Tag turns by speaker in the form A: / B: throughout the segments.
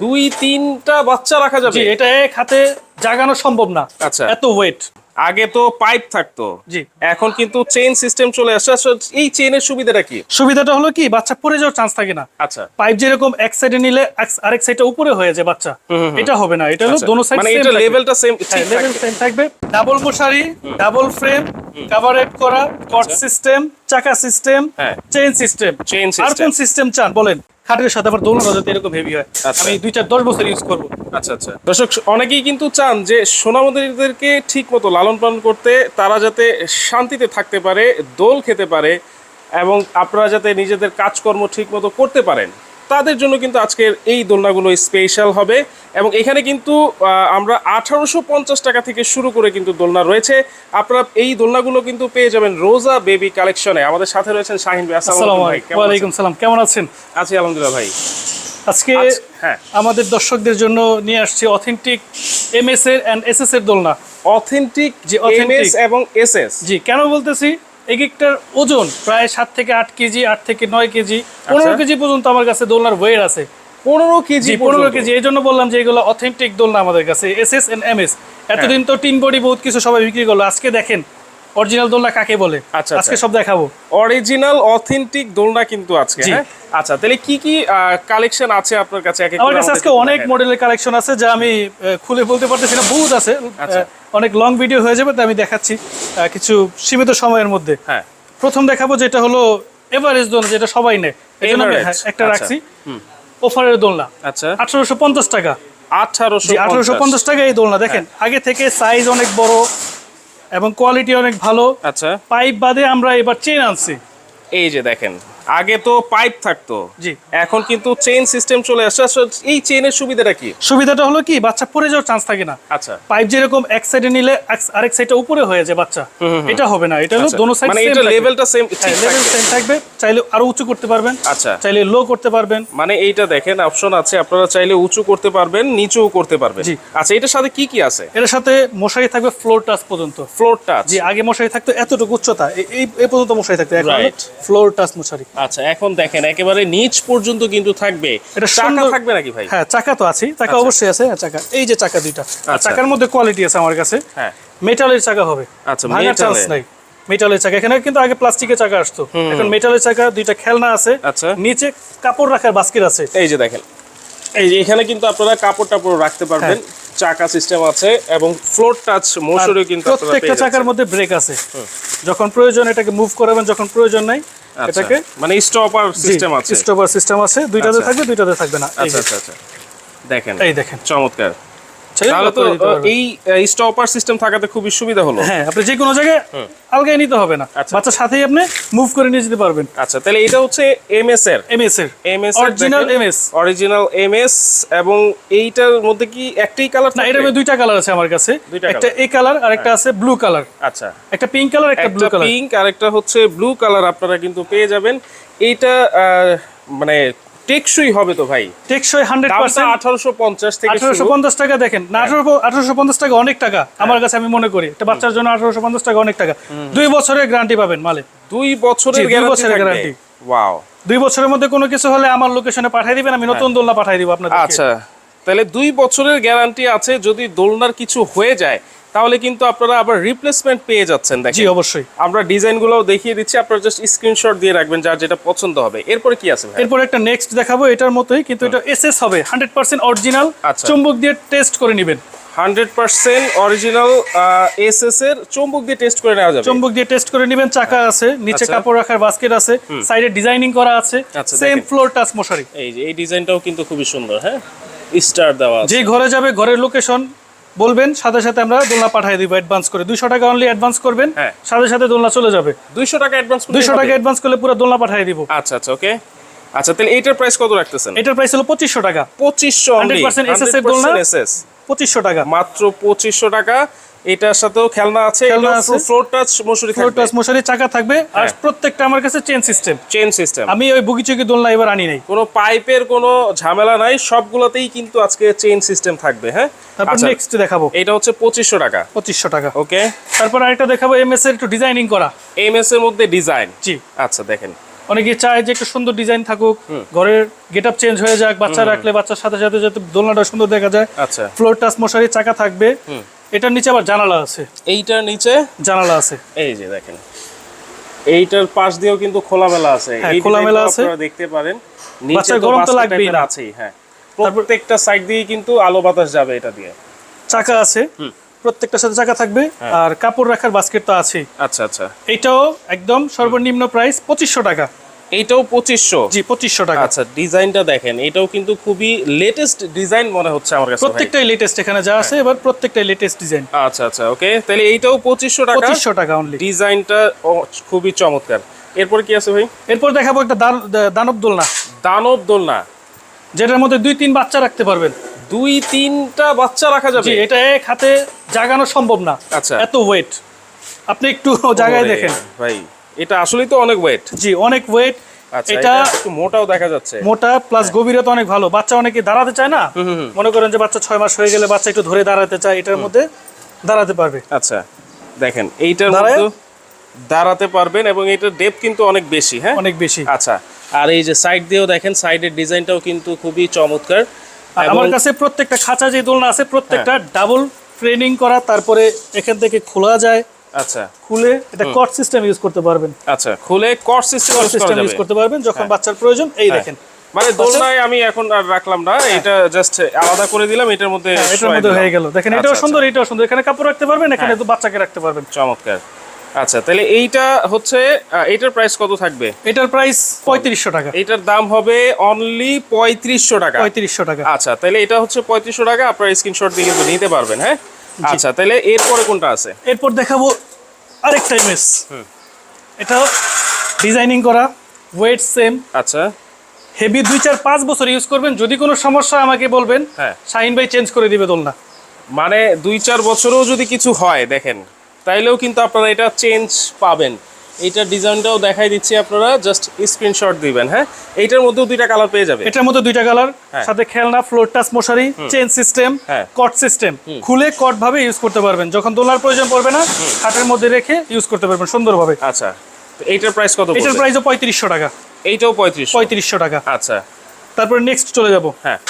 A: দুই তিনটা বাচ্চা রাখা যাবে।
B: এটা এক হাতে জাগানো সম্ভব না।
A: আচ্ছা।
B: এত ওয়েট
A: আগে তো পাইপ থাকতো।
B: জি।
A: এখন কিন্তু চেইন সিস্টেম চলে আসছে। আসলে এই চেইনের সুবিধাটা কি?
B: সুবিধাটা হলো কি বাচ্চা পড়ে যাওয়ার চান্স থাকে না।
A: আচ্ছা।
B: পাইপ যেরকম এক সাইডে নিলে আরেক সাইডে উপরে হয়ে যায় বাচ্চা। এটা হবে না। এটা হলো
A: আচ্ছা।
B: দোনো সাইড
A: মানে এটা লেভেলটা সেম
B: লেভেল সেম থাকবে। ডাবল মশারি ডাবল ফ্রেম কাভারেট করা কট সিস্টেম চাকা সিস্টেম
A: আচ্ছা। হ্যাঁ।
B: চেইন সিস্টেম আর কোন সিস্টেম চান? বলেন। খাটের সাথে আবার দোলনা যাতে এরকম হেভি হয়।
A: আচ্ছা।
B: আমি দুই চার দশ বছর ইউজ করব।
A: আচ্ছা আচ্ছা। দর্শক অনেকেই কিন্তু চান যে সোনামদেরকে ঠিক মতো লালন পালন করতে তারা যাতে শান্তিতে থাকতে পারে দোল খেতে পারে এবং আপনারা যাতে নিজেদের কাজকর্ম ঠিক মতো করতে পারেন। তাদের জন্য কিন্তু আজকের এই দোলনাগুলো স্পেশাল হবে এবং এখানে কিন্তু আমরা আঠারোশো পঞ্চাশ টাকা থেকে শুরু করে কিন্তু দোলনা রয়েছে। আপনারা এই দোলনাগুলো কিন্তু পেয়ে যাবেন রোজা বেবি কালেকশনে। আমাদের সাথে রয়েছেন শাহিন ভাই আসসালামু আলাইকুম?
B: সালাম কেমন আছেন?
A: আছি আলহামদুলিল্লাহ ভাই।
B: আজকে
A: হ্যাঁ।
B: আমাদের দর্শকদের জন্য নিয়ে আসছি অথেন্টিক এমএস এর এন্ড এসএস এর দোলনা।
A: অথেন্টিক
B: জি,
A: এমএস। এবং এসএস
B: জি কেন বলতেছি? এক একটার ওজন প্রায় সাত থেকে আট কেজি আট থেকে নয় কেজি পনেরো কেজি পর্যন্ত আমার কাছে দোলনার ওয়েট আছে।
A: পনেরো কেজি
B: পনেরো কেজি এই জন্য বললাম যে এগুলো অথেন্টিক দোলনা আমাদের কাছে S S and M S এতদিন তো টিন বডি বহুত কিছু সবাই বিক্রি করল আজকে দেখেন অরিজিনাল দোলনা কাকে বলে?
A: আচ্ছা,
B: আজকে
A: আচ্ছা।
B: সব দেখাবো।
A: অরিজিনাল অথেন্টিক দোলনা কিন্তু
B: আজকে
A: হ্যাঁ? আচ্ছা তাহলে কি কি কালেকশন আছে আপনার কাছে? এক এক
B: আমার কাছে আজকে অনেক মডেলের কালেকশন আছে যা আমি খুলে বলতে পারতেছি না বহুত আছে
A: আচ্ছা।
B: অনেক লং ভিডিও হয়ে যাবে তাই আমি দেখাচ্ছি কিছু সীমিত সময়ের মধ্যে।
A: হ্যাঁ।
B: প্রথম দেখাবো যেটা হলো এভারেস্ট দোলনা যেটা সবাই নেয়। এই জন্য আমি হ্যাঁ, একটা
A: আচ্ছা।
B: রাখছি। অফারের দোলনা।
A: আচ্ছা।
B: আঠারোশো পঞ্চাশ টাকা।
A: আঠারোশো
B: জি আঠারোশো পঞ্চাশ টাকা এই দোলনা। দেখেন
A: হ্যাঁ।
B: আগে থেকে সাইজ অনেক বড় এবং কোয়ালিটি অনেক ভালো।
A: আচ্ছা।
B: পাইপ বাদে আমরা এবার চেন আনছি।
A: এই যে দেখেন আগে তো পাইপ থাকতো।
B: জি।
A: এখন কিন্তু চেইন সিস্টেম চলে আসছে। আসলে এই চেইনের সুবিধাটা কি?
B: সুবিধাটা হলো কি বাচ্চা পড়ে যাওয়ার চান্স থাকে না।
A: আচ্ছা।
B: পাইপ যেরকম এক সাইডে নিলে আরেক সাইডে উপরে হয়ে যায় বাচ্চা। এটা হবে না এটা হলো
A: আচ্ছা।
B: দোনো সাইড
A: মানে এটা লেভেলটা সেম
B: লেভেল সেম থাকবে। চাইলে আরও উঁচু করতে পারবেন।
A: আচ্ছা।
B: চাইলে লো করতে পারবেন।
A: মানে এইটা দেখেন অপশন আছে। আপনারা চাইলে উঁচু করতে পারবেন নিচুও করতে পারবেন।
B: জি।
A: আচ্ছা এটার সাথে কি কি আছে?
B: এর সাথে মশারি থাকবে ফ্লোর টাচ পর্যন্ত।
A: ফ্লোর টাচ
B: জি আগে মশারি থাকতো এতটুকু উচ্চতা। এই- এই পর্যন্ত মশারি থাকতো। এখন. ফ্লোর টাচ মশারি।
A: আচ্ছা এখন দেখেন একেবারে নিচ পর্যন্ত কিন্তু থাকবে।
B: এটা
A: চাকা থাকবে নাকি ভাই?
B: হ্যাঁ চাকা তো আছে চাকা অবশ্যই আছে। হ্যাঁ, চাকা এই যে চাকা দুইটা।
A: আচ্ছা।
B: চাকার মধ্যে কোয়ালিটি আছে আমার কাছে।
A: হ্যাঁ।
B: মেটালের চাকা হবে।
A: আচ্ছা,
B: ভাঙার চান্স নাই। মেটালের চাকা। এখানে কিন্তু আগে প্লাস্টিকের চাকা আসতো। এখন মেটালের চাকা দুইটা খেলনা আছে।
A: আচ্ছা।
B: নিচে কাপড় রাখার বাস্কেট আছে।
A: এই যে দেখেন। এই যে এখানে কিন্তু আপনারা কাপড় টাপড় রাখতে পারবেন। চাকা সিস্টেম আছে এবং ফ্লোর টাচ
B: আর
A: মোশরও কিন্তু আপনারা
B: প্রত্যেকটা চাকার মধ্যে ব্রেক আছে। যখন প্রয়োজন এটাকে মুভ করাবেন যখন প্রয়োজন নাই
A: আচ্ছা,
B: এটাকে?
A: মানে স্টপার সিস্টেম আছে।
B: স্টপার সিস্টেম আছে। দুইটাতে
A: আচ্ছা।
B: থাকবে দুইটাতে থাকবে না।
A: আচ্ছা আচ্ছা আচ্ছা। দেখেন।
B: এই দেখেন।
A: চমৎকার। তাহলে
B: lock
A: তো। এই স্টপার সিস্টেম থাকাতে খুবই সুবিধা হলো।
B: হ্যাঁ আপনি যে কোনো জায়গায় আলগায় নিতে হবে না।
A: আচ্ছা।
B: বাচ্চার সাথেই আপনি মুভ করে নিয়ে যেতে পারবেন।
A: আচ্ছা তাহলে এটা হচ্ছে এমএস এর।
B: এমএস এর।
A: MS
B: original MS
A: original MS এবং এইটার মধ্যে কি একটাই কালার
B: না এটার মধ্যে দুইটা কালার আছে আমার কাছে।
A: দুইটা
B: একটা এই কালার আর একটা আছে ব্লু কালার
A: আচ্ছা।
B: একটা পিঙ্ক কালার একটা ব্লু কালার
A: পিঙ্ক আর একটা হচ্ছে ব্লু কালার আপনারা কিন্তু পেয়ে যাবেন। এইটা আহ, মানে টেকসই হবে তো ভাই।
B: টেকসই হান্ড্রেড পার্সেন্ট
A: আঠারোশো পঞ্চাশ থেকে
B: আঠারোশো পঞ্চাশ টাকা দেখেন না আঠারোশো আঠারোশো পঞ্চাশ টাকা অনেক টাকা আমার কাছে আমি মনে করি। একটা বাচ্চার জন্য আঠারোশো পঞ্চাশ টাকা অনেক টাকা। দুই বছরের গ্যারান্টি পাবেন মালে।
A: দুই বছরের
B: দুই
A: গ্যারান্টি
B: বছরের guarantee।
A: ওয়াও
B: দুই বছরের মধ্যে কোনো কিছু হলে আমার লোকেশনে পাঠিয়ে দিবেন আমি নতুন দোলনা পাঠিয়ে দিব আপনাদের
A: আচ্ছা। তাহলে দুই বছরের গ্যারান্টি আছে যদি দোলনার কিছু হয়ে যায় তাহলে কিন্তু আপনারা আবার রিপ্লেসমেন্ট পেয়ে যাচ্ছেন
B: জি অবশ্যই।
A: আমরা ডিজাইনগুলোও দেখিয়ে দিচ্ছি আপনারা জাস্ট স্ক্রিনশট দিয়ে রাখবেন যার যেটা পছন্দ হবে। এরপরে কি আছে ভাই?
B: এরপর একটা নেক্সট দেখাবো এটার মতোই কিন্তু এটা এসএস হবে হান্ড্রেড পার্সেন্ট অরিজিনাল
A: আচ্ছা।
B: চুম্বক দিয়ে টেস্ট করে নেবেন।
A: হান্ড্রেড পার্সেন্ট অরিজিনাল এসএস এর চুম্বক দিয়ে টেস্ট করে নেওয়া যাবে।
B: চুম্বক দিয়ে টেস্ট করে নেবেন চাকা আছে নিচে
A: আচ্ছা।
B: কাপড় রাখার বাস্কেট আছে সাইডে ডিজাইনিং করা আছে সেম ফ্লোর টাচ মশারি।
A: এই যে এই ডিজাইনটাও কিন্তু খুবই সুন্দর হ্যাঁ? স্টার দেওয়া আছে।
B: যে ঘরে যাবে ঘরের লোকেশন বলবেন সাথে সাথে আমরা দোলনা পাঠিয়ে দিব অ্যাডভান্স করে। দুইশো টাকা অনলি অ্যাডভান্স করবেন
A: হ্যাঁ।
B: সাথে সাথে দোলনা চলে যাবে।
A: দুইশো টাকা অ্যাডভান্স
B: দুইশো টাকা অ্যাডভান্স করলে পুরো দোলনা পাঠিয়ে দিব।
A: আচ্ছা আচ্ছা ওকে আচ্ছা তাহলে এটার প্রাইস কত রাখতেছেন?
B: এটার প্রাইস হলো পঁচিশশো টাকা।
A: পঁচিশশো
B: 100% এস এর দোলনা। পঁচিশশো টাকা।
A: মাত্র পঁচিশশো টাকা। এটার সাথেও খেলনা আছে
B: খেলনা আছে।
A: ফ্লোর টাচ মশুরি
B: ফ্লোর টাচ মশারি চাকা থাকবে। আর
A: হ্যাঁ।
B: প্রত্যেকটা আমার কাছে চেন সিস্টেম
A: চেন সিস্টেম
B: আমি ওই বুগিচুকি দোলনা এবার আনি নাই।
A: কোনো পাইপের কোনো ঝামেলা নাই সবগুলোতেই কিন্তু আজকে চেইন সিস্টেম থাকবে হ্যাঁ?
B: তারপর
A: আচ্ছা
B: নেক্সট দেখাবো।
A: এটা হচ্ছে পঁচিশশো টাকা।
B: টাকা।
A: ওকে
B: তারপর আরেকটা দেখাবো এমএস এর একটু ডিজাইনিং করা।
A: এমএস এর মধ্যে ডিজাইন
B: জি।
A: আচ্ছা দেখেন।
B: অনেকে চায় যে একটু সুন্দর ডিজাইন থাকুক ঘরের গেট আপ চেঞ্জ হয়ে যাক বাচ্চা রাখলে বাচ্চার সাথে সাথে যাতে দোলনাটা সুন্দর দেখা যায়।
A: আচ্ছা।
B: ফ্লোর টাচ মশারি চাকা থাকবে। এটার নিচে আবার জানালা আছে।
A: এইটার নিচে?
B: জানালা আছে।
A: এই যে দেখেন। এইটার পাশ দিয়েও কিন্তু খোলামেলা আছে।
B: হ্যাঁ, খোলামেলা আছে।
A: আপনারা দেখতে পারেন। নিচে
B: গরম তো লাগবেই।
A: আছেই হ্যাঁ। প্রত্যেকটা সাইড দিয়ে কিন্তু আলো বাতাস যাবে এটা দিয়ে।
B: চাকা আছে। প্রত্যেকটার সাথে চাকা থাকবে।
A: হ্যাঁ।
B: আর কাপড় রাখার বাস্কেট তো আছেই।
A: আচ্ছা আচ্ছা।
B: এটাও একদম সর্বনিম্ন প্রাইস পঁচিশশো টাকা।
A: এইটাও পঁচিশশো।
B: জি পঁচিশশো টাকা।
A: আচ্ছা ডিজাইনটা দেখেন এটাও কিন্তু খুবই লেটেস্ট ডিজাইন মনে হচ্ছে আমার কাছে
B: প্রত্যেকটাই লেটেস্ট এখানে যা আছে এবার প্রত্যেকটাই লেটেস্ট ডিজাইন
A: আচ্ছা আচ্ছা ওকে তাহলে এইটাও পঁচিশশো টাকা।
B: পঁচিশশো টাকা অনলি
A: ডিজাইনটা খুবই চমৎকার। এরপর কি আছে ভাই?
B: এরপর দেখাবো একটা দান- দানব দোলনা।
A: দানব দোলনা।
B: যেটার মধ্যে দুই তিন বাচ্চা রাখতে পারবেন।
A: দুই তিনটা বাচ্চা রাখা যাবে?
B: এটা এক হাতে জাগানো সম্ভব না।
A: আচ্ছা।
B: এত ওয়েট আপনি একটু জায়গায় দেখেন।
A: ভাই। এটা আসলেই তো অনেক ওয়েট
B: জি অনেক ওয়েট
A: আচ্ছা
B: এটা
A: একটু মোটাও দেখা যাচ্ছে।
B: মোটা প্লাস গভীরতা অনেক ভালো। বাচ্চা অনেকে দাঁড়াতে চায় না? মনে করেন যে বাচ্চা ছয় মাস হয়ে গেলে বাচ্চা একটু ধরে দাঁড়াতে চায় এটার মধ্যে দাঁড়াতে পারবে।
A: আচ্ছা দেখেন এইটার
B: দাঁড়ায়?
A: মধ্যে দাঁড়াতে পারবেন এবং এটার কিন্তু অনেক বেশি হ্যাঁ?
B: অনেক বেশি।
A: আচ্ছা আর এই যে সাইড দিয়েও দেখেন সাইডের ডিজাইনটাও কিন্তু খুবই চমৎকার।
B: আমার কাছে প্রত্যেকটা খাঁচা যে দোলনা আছে প্রত্যেকটা ডাবল ট্রেনিং করা তারপরে এখান থেকে খোলা যায়।
A: আচ্ছা।
B: খুলে এটা কট সিস্টেম ইউজ করতে পারবেন।
A: আচ্ছা খুলে কট সিস্টেম
B: ইউজ করতে পারবেন যখন বাচ্চার প্রয়োজন এই দেখেন।
A: মানে দোলনায় আমি এখন আর রাখলাম না এটা জাস্ট আলাদা করে দিলাম এটার মধ্যে
B: হ্যাঁ, এটার মধ্যে হয়ে গেল। দেখেন
A: আচ্ছা,
B: এটাও
A: আচ্ছা,
B: সুন্দর এটাও সুন্দর। এখানে কাপড় রাখতে পারবেন এখানে তো বাচ্চাকে রাখতে পারবেন।
A: চমৎকার। আচ্ছা তাহলে এইটা হচ্ছে আহ, এইটার প্রাইস কত থাকবে?
B: এটার প্রাইস পঁয়ত্রিশশো টাকা।
A: এইটার দাম হবে অনলি পঁয়ত্রিশশো টাকা।
B: পঁয়ত্রিশশো টাকা।
A: আচ্ছা তাহলে এটা হচ্ছে পঁয়ত্রিশশো টাকা আপনারা স্ক্রিনশট দিয়ে কিন্তু নিতে পারবেন হ্যাঁ? আচ্ছা তাহলে এরপরে কোনটা আছে?
B: এরপর দেখাবো আরেকটা ইমেজ এটা ডিজাইনিং করা ওয়েট সেম
A: আচ্ছা।
B: হেভি দুই চার পাঁচ বছর ইউজ করবেন যদি কোনো সমস্যা আমাকে বলবেন।
A: হ্যাঁ।
B: শাহিন ভাই চেঞ্জ করে দিবে দোলনা।
A: মানে দুই চার বছরেও যদি কিছু হয় দেখেন তাইলেও কিন্তু আপনারা এটা চেঞ্জ পাবেন। এইটার ডিজাইনটাও দেখাই দিচ্ছি আপনারা জাস্ট স্ক্রিনশট দিবেন হ্যাঁ? এইটার মধ্যেও দুইটা কালার পেয়ে যাবে।
B: এটার মধ্যে দুইটা কালার
A: হ্যাঁ।
B: সাথে খেলনা ফ্লোর টাচ মশারি চেন সিস্টেম। কট সিস্টেম খুলে কট ভাবে ইউজ করতে পারবেন। যখন দোলনার প্রয়োজন পড়বে না খাটের মধ্যে রেখে ইউজ করতে পারবেন সুন্দরভাবে।
A: আচ্ছা এইটার প্রাইস কত
B: এটার? প্রাইসও পঁয়ত্রিশশো টাকা।
A: এইটাও পঁয়ত্রিশ
B: পঁয়ত্রিশশো টাকা।
A: আচ্ছা।
B: তারপরে নেক্সট চলে যাব।
A: হ্যাঁ।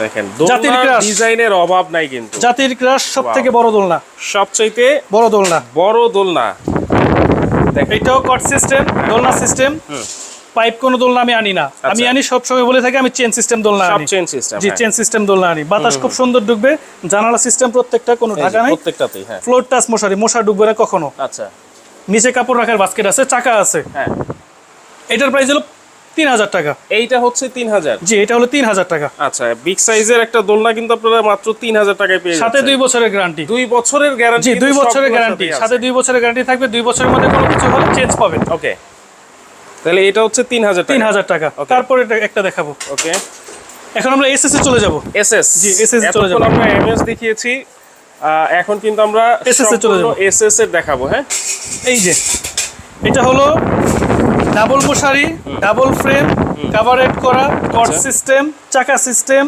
A: দেখেন
B: জাতির ক্রাশ।
A: ডিজাইনের অভাব নাই কিন্তু।
B: জাতির ক্রাশ সব
A: Wow.
B: থেকে বড় দোলনা।
A: সবচাইতে
B: বড় দোলনা।
A: বড় দোলনা।
B: এটাও কট সিস্টেম দোলনা সিস্টেম পাইপ কোনো দোলনা আমি আনি না। আমি আনি সব সময় বলে থাকি আমি চেন সিস্টেম দোলনা
A: আচ্ছা।
B: আনি।
A: চেন সিস্টেম
B: জি চেন সিস্টেম দোলনা আনি। বাতাস খুব সুন্দর ঢুকবে জানালা সিস্টেম প্রত্যেকটা কোনো ঢাকা নাই।
A: প্রত্যেকটাতেই হ্যাঁ।
B: ফ্লোর টাচ মশারি মশা ঢুকবে না কখনো।
A: আচ্ছা।
B: নিচে কাপড় রাখার বাস্কেট আছে চাকা আছে।
A: হ্যাঁ।
B: এটার প্রাইস হলো তিন হাজার টাকা।
A: এইটা হচ্ছে তিন হাজার
B: জি এটা হলো তিন হাজার টাকা।
A: আচ্ছা বিগ সাইজের একটা দোলনা কিন্তু আপনারা মাত্র তিন হাজার টাকায় পেয়ে
B: সাথে দুই বছরের গ্যারান্টি
A: দুই বছরের গ্যারান্টি
B: দুই বছরের গ্যারান্টি সাথে দুই বছরের গ্যারান্টি থাকবে দুই বছরের মধ্যে কোনো কিছু হলে চেঞ্জ পাবেন।
A: ওকে তাহলে এটা হচ্ছে তিন হাজার
B: তিন হাজার টাকা. তারপরে একটা দেখাবো।
A: ওকে
B: এখন আমরা এস এস এ চলে যাব।
A: এসএস
B: জি, SS চলে যাব।
A: আমরা এমএস দেখিয়েছি। এখন কিন্তু আমরা
B: SS এ চলে যাব।
A: এসএস এর দেখাবো হ্যাঁ?
B: এই যে এটা হলো ডাবল মশারি ডাবল ফ্রেম কাভারেট করা কট সিস্টেম চাকা system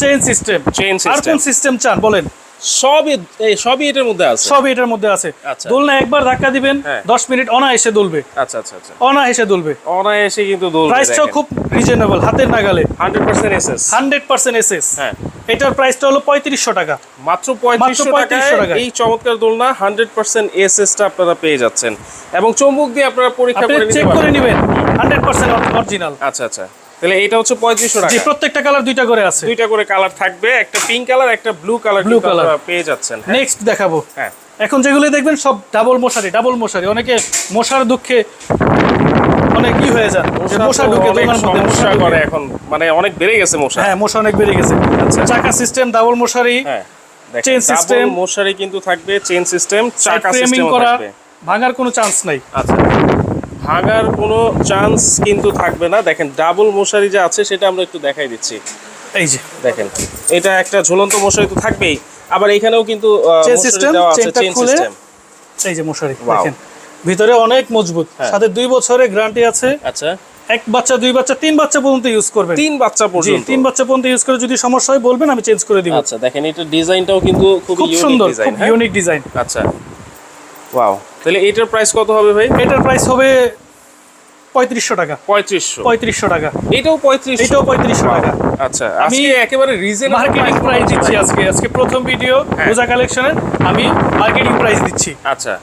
B: chain system
A: chain system
B: আর কোন সিস্টেম চান বলেন?
A: সবই সবই এটার মধ্যে আছে?
B: সবই এটার মধ্যে আছে।
A: আচ্ছা।
B: দোলনা একবার ধাক্কা দিবেন
A: হ্যাঁ।
B: মিনিট অনায়াসে দুলবে।
A: আচ্ছা আচ্ছা আচ্ছা।
B: অনায়াসে দুলবে।
A: অনায়াসে কিন্তু দোল
B: প্রাইসটাও খুব রিজনেবল হাতের নাগালে।
A: Hundred percent SS.
B: Hundred percent SS.
A: হ্যাঁ।
B: এটার প্রাইসটা হলো পঁয়ত্রিশশো টাকা।
A: মাত্র পঁয়ত্রিশশো
B: 3500
A: টাকায়
B: টাকায়।
A: এই চমৎকার দোলনা এসএসটা আপনারা পেয়ে যাচ্ছেন। এবং চুম্বক দিয়ে আপনারা পরীক্ষা করে নিতে
B: চেক করে নেবেন। অরিজিনাল
A: আচ্ছা আচ্ছা। তাহলে এটা হচ্ছে পঁয়ত্রিশশো টাকা।
B: প্রত্যেকটা কালার দুইটা করে আছে।
A: দুইটা করে কালার থাকবে। একটা পিঙ্ক কালার একটা ব্লু কালার
B: Blue colour।
A: পেয়ে যাচ্ছেন। হ্যাঁ।
B: নেক্সট দেখাবো।
A: হ্যাঁ।
B: এখন যেগুলো দেখবেন সব ডাবল মশারি ডাবল মশারি। অনেকে মশার দুঃখে অনেক ই হয়ে যান। যে মশা ঢুকে দোলনার মধ্যে মশা
A: সমস্যা করে এখন। মানে অনেক বেড়ে গেছে মশা।
B: হ্যাঁ মশা অনেক বেড়ে গেছে।
A: আচ্ছা।
B: চাকা সিস্টেম ডাবল মশারি
A: হ্যাঁ।
B: system।
A: সিস্টেম মশারি কিন্তু থাকবে চেন সিস্টেম চাকা সিস্টেম
B: করা
A: থাকবে।
B: ভাঙার কোনো চান্স নাই।
A: আচ্ছা। ভাঙার কোনো চান্স কিন্তু থাকবে না। দেখেন ডাবল মশারি যে আছে সেটা আমরা একটু দেখাই দিচ্ছি।
B: এই যে।
A: দেখেন এটা একটা ঝুলন্ত মশারি তো থাকবেই। আবার এখানেও কিন্তু
B: এই যে মশারি দেখেন ভিতরে অনেক মজবুত।
A: হ্যাঁ।
B: সাথে দুই বছরের গ্যারান্টি আছে।
A: আচ্ছা।
B: এক বাচ্চা দুই বাচ্চা তিন বাচ্চা পর্যন্ত ইউজ করবেন।
A: তিন বাচ্চা পর্যন্ত।
B: তিন বাচ্চা পর্যন্ত ইউজ করে যদি সমস্যা হয় বলবেন আমি চেঞ্জ করে দিব।
A: আচ্ছা দেখেন এটা ডিজাইনটাও কিন্তু খুব
B: সুন্দর
A: ডিজাইন
B: খুব
A: হ্যাঁ?
B: ইউনিক ডিজাইন
A: আচ্ছা। ওয়াও তাহলে এটার প্রাইস কত হবে ভাই?
B: এটার প্রাইস হবে পঁয়ত্রিশশো টাকা।
A: পঁয়ত্রিশশো।
B: পঁয়ত্রিশশো টাকা।
A: এটাও পঁয়ত্রিশ
B: এটাও পঁয়ত্রিশশো টাকা।
A: আচ্ছা
B: আমি
A: একেবারে রিজনেবল
B: মার্কেটিং প্রাইস দিচ্ছি আজকে। আজকে প্রথম ভিডিও রোজা কালেকশনের আমি মার্কেটিং প্রাইস দিচ্ছি।
A: আচ্ছা।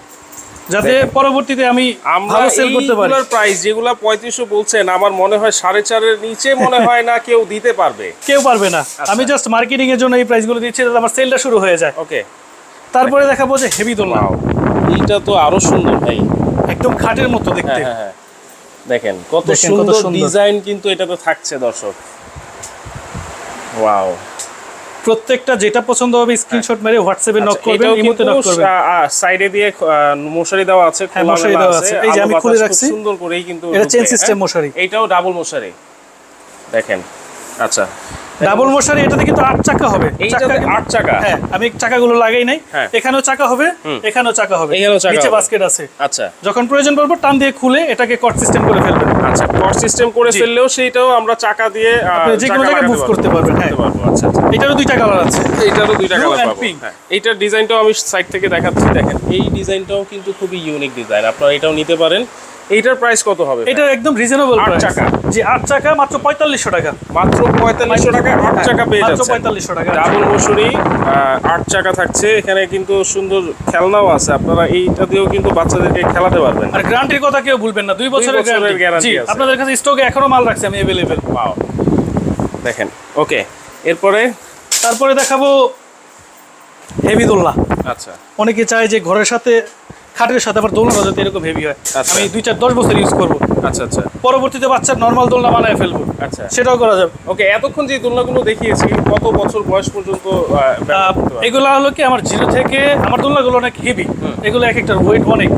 B: যাতে পরবর্তীতে আমি
A: আমরা
B: ভালো সেল করতে পারি।
A: এইগুলোর প্রাইস যেগুলা পঁয়ত্রিশশো বলছেন আমার মনে হয় সাড়ে চারের নিচে মনে হয় না কেউ দিতে পারবে।
B: কেউ পারবে না।
A: আচ্ছা।
B: আমি জাস্ট মার্কেটিং এর জন্য এই প্রাইসগুলো দিচ্ছি যাতে আমার সেলটা শুরু হয়ে যায়।
A: ওকে
B: তারপরে দেখাবো যে হেভি দোলনা
A: এইটা তো আরও সুন্দর ভাই।
B: একদম খাটের মতো
A: হ্যাঁ
B: দেখতে।
A: হ্যাঁ হ্যাঁ দেখেন কত সুন্দর। ডিজাইন কিন্তু এটাতে থাকছে দর্শক। ওয়াও
B: প্রত্যেকটা যেটা পছন্দ হবে স্ক্রিনশট মেরে হোয়াটসঅ্যাপে নক করবেন
A: এটাও
B: ইমোতে নক করবেন।
A: সাইডে দিয়ে মশারি দেওয়া আছে
B: হ্যাঁ,
A: খোলা
B: মশারি দেওয়া আছে। এই যে আমি খুলে রাখছি।
A: সুন্দর করেই কিন্তু
B: এটা চেন সিস্টেম
A: হ্যাঁ?
B: মশারি।
A: এইটাও ডাবল মশারি। দেখেন আচ্ছা।
B: ডাবল মশারি এটাতে কিন্তু আট চাকা হবে।
A: আট চাকা?
B: হ্যাঁ আমি চাকাগুলো লাগাই নাই।
A: হ্যাঁ।
B: এখানেও চাকা হবে এখানেও চাকা হবে। নিচে বাস্কেট আছে।
A: আচ্ছা।
B: যখন প্রয়োজন পড়বে টান দিয়ে খুলে এটাকে কট সিস্টেম করে ফেলবেন।
A: আচ্ছা কর সিস্টেম করে ফেললেও সেইটাও আমরা চাকা দিয়ে
B: আপনি যে কোনো জায়গায় মুভ করতে পারবেন হ্যাঁ
A: আচ্ছা
B: এটারও দুইটা কালার আছে।
A: এইটারও দুইটা কালার পাবো। হ্যাঁ এইটার ডিজাইনটাও আমি সাইড থেকে দেখাচ্ছি দেখেন। এই ডিজাইনটাও কিন্তু খুবই ইউনিক ডিজাইন আপনারা এটাও নিতে পারেন। এইটার প্রাইস কত হবে
B: এটা একদম রিজনেবল
A: আট চাকা।
B: জি আট চাকা মাত্র পঁয়তাল্লিশশো টাকা।
A: মাত্র পঁয়তাল্লিশশো টাকা আট চাকা পেয়ে যাচ্ছে
B: পঁয়তাল্লিশশো টাকা।
A: ডাবল মসুরি আট চাকা থাকছে। এখানে কিন্তু সুন্দর খেলনাও আছে। আপনারা এইটা দিয়েও কিন্তু বাচ্চাদেরকে খেলাতে পারবেন।
B: আর গ্যারান্টির কথা কেউ ভুলবেন না। দুই বছরের গ্যারান্টি আপনাদের কাছে স্টকে এখনও মাল রাখছি আমি অ্যাভেলেবেল
A: Wow. দেখেন ওকে এরপরে?
B: তারপরে দেখাবো হেভি দোলনা
A: আচ্ছা।
B: অনেকে চায় যে ঘরের সাথে খাটের সাথে আবার দোলনা যাতে এরকম হেভি হয়।
A: আচ্ছা।
B: আমি দুই চার দশ বছর ইউজ করব।
A: আচ্ছা আচ্ছা।
B: পরবর্তীতে বাচ্চার নর্মাল দোলনা বানায় ফেলব।
A: আচ্ছা।
B: সেটাও করা যাবে।
A: ওকে এতক্ষণ যে দোলনাগুলো দেখিয়েছি কত বছর বয়স পর্যন্ত?
B: এগুলো হলো কি আমার জিরো থেকে আমার দোলনাগুলো অনেক হেভি এগুলো এক একটার ওয়েট অনেক।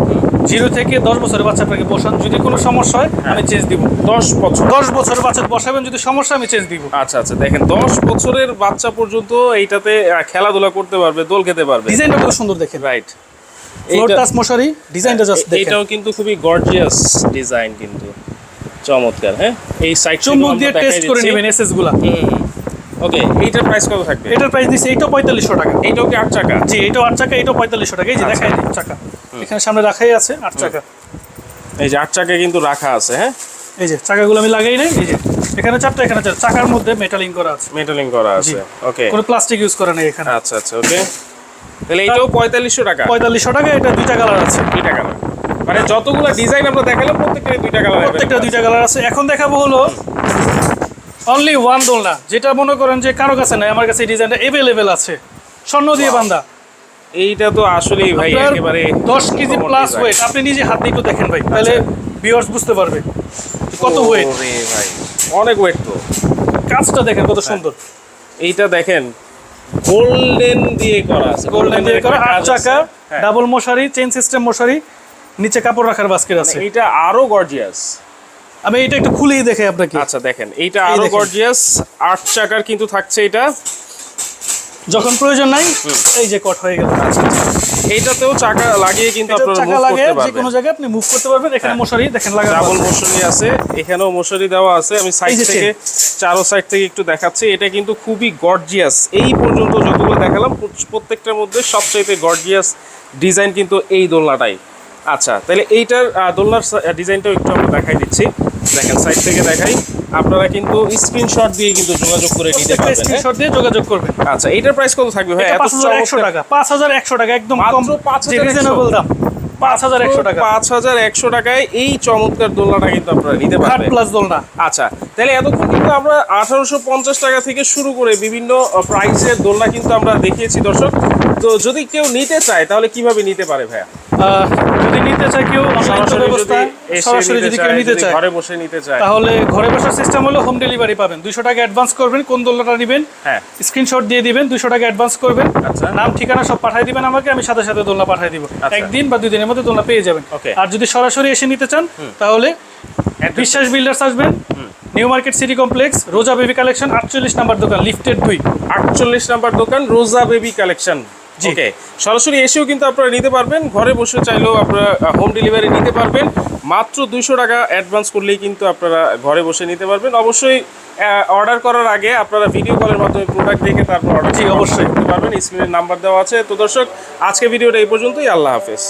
B: জিরো থেকে দশ বছরের বাচ্চাটাকে বসান যদি কোনো সমস্যা হয়
A: হ্যাঁ।
B: আমি চেঞ্জ দিব।
A: দশ বছর।
B: দশ বছরের বাচ্চা বসাবেন যদি সমস্যা আমি চেঞ্জ দিব।
A: আচ্ছা আচ্ছা দেখেন দশ বছরের বাচ্চা পর্যন্ত এইটাতে খেলাধুলা করতে পারবে দোল খেতে পারবে।
B: ডিজাইনটা কত সুন্দর দেখেন।
A: রাইট
B: ফ্লোর টাচ মশারি ডিজাইনটা জাস্ট দেখেন।
A: এটাও কিন্তু খুবই গর্জিয়াস ডিজাইন কিন্তু। চমৎকার হ্যাঁ? এই সাইড
B: চুম্বক দিয়ে টেস্ট করে নেবেন এসএসগুলা
A: ওকে এইটার প্রাইস কত থাকবে?
B: এটার প্রাইস দিচ্ছে এইটাও পঁয়তাল্লিশশো টাকা।
A: এইটাও কি আট চাকা?
B: জি এটাও আট চাকা এটাও পঁয়তাল্লিশশো টাকা। এই যে
A: আচ্ছা।
B: দেখাই চাকা। এখানে সামনে রাখাই আছে আট চাকা।
A: এই যে আট চাকা কিন্তু রাখা আছে হ্যাঁ?
B: এই যে চাকাগুলো আমি লাগাই নাই এই যে। এখানে চারটা এখানে চাকার মধ্যে মেটালিং করা আছে।
A: মেটালিং করা আছে ওকে
B: কোনো প্লাস্টিক ইউজ করা নেই এখানে।
A: আচ্ছা আচ্ছা ওকে তাহলে এইটাও পঁয়তাল্লিশশো টাকা।
B: পঁয়তাল্লিশশো টাকা এটা দুইটা কালার আছে।
A: দুইটা কালার মানে যতগুলো ডিজাইন আমরা দেখালাম প্রত্যেকটা দুইটা কালার
B: প্রত্যেকটা দুইটা কালার আছে। এখন দেখাবো হলো অনলি ওয়ান দোলনা। যেটা মনে করেন যে কারও কাছে নাই আমার কাছে এই ডিজাইনটা এভেলেবেল আছে। স্বর্ণ দিয়ে বান্ধা।
A: এইটা তো আসলেই ভাই একেবারে
B: দশ কেজি
A: common
B: প্লাস ওয়েট আপনি নিজে হাত দিয়ে একটু দেখেন ভাই তাহলে ভিউয়ার্স বুঝতে পারবে কত ওয়েট
A: ওরে ভাই অনেক ওয়েট তো।
B: কাজটা দেখেন কত সুন্দর।
A: এইটা দেখেন গোল্ডেন দিয়ে করা আছে।
B: গোল্ডেন দিয়ে করা আট চাকা
A: হ্যাঁ।
B: ডাবল মশারি চেন সিস্টেম মশারি নিচে কাপড় রাখার বাস্কেট আছে।
A: এটা আরও গর্জিয়াস
B: আমি এটা একটু খুলেই দেখে আপনাকে।
A: আচ্ছা দেখেন এইটা
B: আরও
A: গর্জিয়াস আট চাকার কিন্তু থাকছে এটা।
B: যখন প্রয়োজন নাই এই যে কট হয়ে গেল।
A: এইটাতেও চাকা লাগিয়ে কিন্তু আপনারা
B: চাকা
A: মুভ
B: লাগে
A: করতে
B: যে কোনো জায়গায় আপনি মুভ করতে পারবেন এখানে
A: হ্যাঁ।
B: মশারি দেখেন লাগানো
A: ডাবল মশারি আছে এখানেও মশারি দেওয়া আছে। আমি সাইড থেকে চারো সাইড থেকে একটু দেখাচ্ছি। এটা কিন্তু খুবই গর্জিয়াস এই পর্যন্ত যতগুলো দেখালাম প্রত্যেকটার মধ্যে সবচাইতে গর্জিয়াস ডিজাইন কিন্তু এই দোলনাটাই। আচ্ছা তাহলে এইটার দোলনার ডিজাইনটাও একটু আমরা দেখাই দিচ্ছি। দেখেন সাইড থেকে দেখাই। আপনারা কিন্তু স্ক্রিনশট দিয়ে কিন্তু যোগাযোগ করে নিতে পারবেন হ্যাঁ?
B: স্ক্রিনশট দিয়ে যোগাযোগ করবেন।
A: আচ্ছা এইটার প্রাইস কত থাকবে ভাই?
B: এটা
A: এত
B: পাঁচ হাজার একশো
A: চমৎকার-
B: টাকা পাঁচ হাজার একশো টাকা একদম কম
A: 5,100
B: রিজনেবল দাম। পাঁচ হাজার একশো টাকা।
A: পাঁচ হাজার একশো টাকায় এই চমৎকার দোলনাটা কিন্তু আপনারা নিতে পারবেন।
B: প্লাস দোলনা।
A: আচ্ছা তাহলে এতক্ষণ কিন্তু আমরা আঠারোশো পঞ্চাশ টাকা থেকে শুরু করে বিভিন্ন প্রাইসের দোলনা কিন্তু আমরা দেখিয়েছি দর্শক। তো যদি কেউ নিতে চায় তাহলে কীভাবে নিতে পারে ভাইয়া?
B: যদি নিতে চায় কেউ
A: সরাসরি যদি
B: কেউ নিতে চায়
A: ঘরে বসে নিতে চায়।
B: তাহলে ঘরে বসার সিস্টেম হলো হোম ডেলিভারি পাবেন। দুশো টাকা অ্যাডভান্স করবেন কোন দোলনাটা নেবেন
A: হ্যাঁ।
B: স্ক্রিনশট দিয়ে দিবেন দুশো টাকা অ্যাডভান্স করবেন।
A: আচ্ছা।
B: নাম ঠিকানা সব পাঠিয়ে দিবেন আমাকে আমি সাথে সাথে দোলনা পাঠিয়ে দিব।
A: আচ্ছা।
B: একদিন বা দুই দিনের মধ্যে দোলনা পেয়ে যাবেন। আর যদি সরাসরি এসে নিতে চান তাহলে বিশ্বাস বিল্ডার্স আসবেন new market city complex Roja baby collection আটচল্লিশ নাম্বার দোকান লিফটেড দুই।
A: আটচল্লিশ নাম্বার দোকান রোজা বেবি কালেকশন। ওকে সরাসরি এসেও কিন্তু আপনারা নিতে পারবেন। ঘরে বসে চাইলেও আপনারা হোম ডেলিভারি নিতে পারবেন। মাত্র দুইশো টাকা অ্যাডভান্স করলেই কিন্তু আপনারা ঘরে বসে নিতে পারবেন। অবশ্যই অর্ডার করার আগে আপনারা ভিডিও কলের মাধ্যমে প্রোডাক্ট দেখে তারপর অর্ডার
B: অবশ্যই।
A: করতে পারবেন। স্ক্রিনের নাম্বার দেওয়া আছে। তো দর্শক আজকে ভিডিওটা এই পর্যন্তই। আল্লাহ হাফেজ।